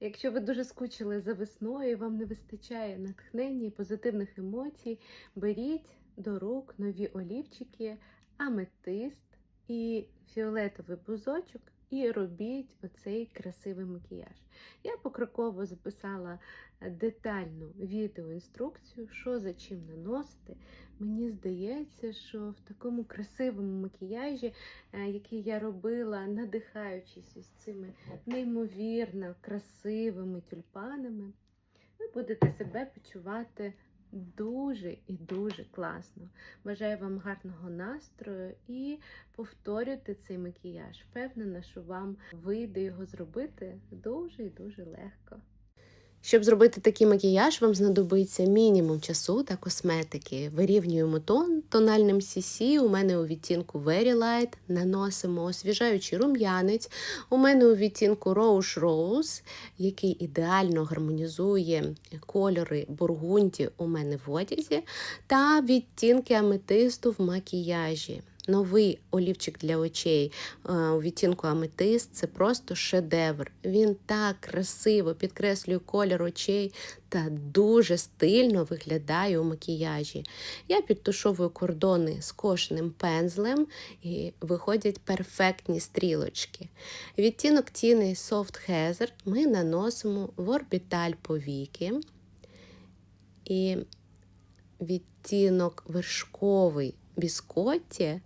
Якщо ви дуже скучили за весною вам не вистачає натхнення і позитивних емоцій, беріть до рук нові олівчики, аметист і фіолетовий бузочок і робіть оцей красивий макіяж. Я покроково записала детальну відеоінструкцію, що за чим наносити. Мені здається, що в такому красивому макіяжі, е, який я робила, надихаючись ось цими неймовірно красивими тюльпанами, ви будете себе почувати дуже і дуже класно. Бажаю вам гарного настрою і повторюйте цей макіяж. Впевнена, що вам вийде його зробити дуже і дуже легко. Щоб зробити такий макіяж, вам знадобиться мінімум часу та косметики. Вирівнюємо тон тональним CC, у мене у відтінку Very Light, наносимо освіжаючий рум'янець. У мене у відтінку Rose Rose, який ідеально гармонізує кольори бургунді у мене в одязі, та відтінки аметисту в макіяжі. Новий олівчик для очей е, у відтінку аметист це просто шедевр. Він так красиво підкреслює колір очей та дуже стильно виглядає у макіяжі. Я підтушовую кордони скошеним пензлем і виходять перфектні стрілочки. Відтінок тіни Soft Heather ми наносимо в орбіталь повіки. І відтінок вершковий біскотті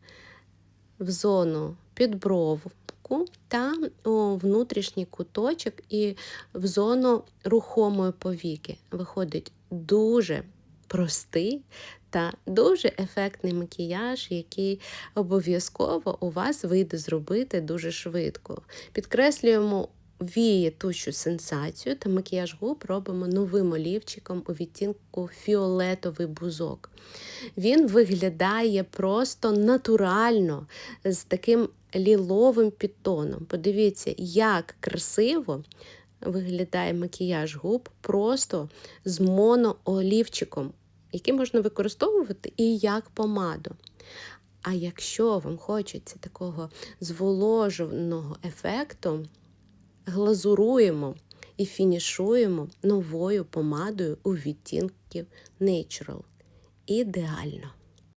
в зону підбровку та у внутрішній куточок і в зону рухомої повіки. Виходить дуже простий та дуже ефектний макіяж, який обов'язково у вас вийде зробити дуже швидко. Підкреслюємо віє тущу сенсацію та макіяж губ робимо новим олівчиком у відтінку фіолетовий бузок. Він виглядає просто натурально з таким ліловим підтоном. Подивіться, як красиво виглядає макіяж губ просто з моноолівчиком, який можна використовувати і як помаду. А якщо вам хочеться такого зволоженого ефекту, глазуруємо і фінішуємо новою помадою у відтінків Natural. Ідеально.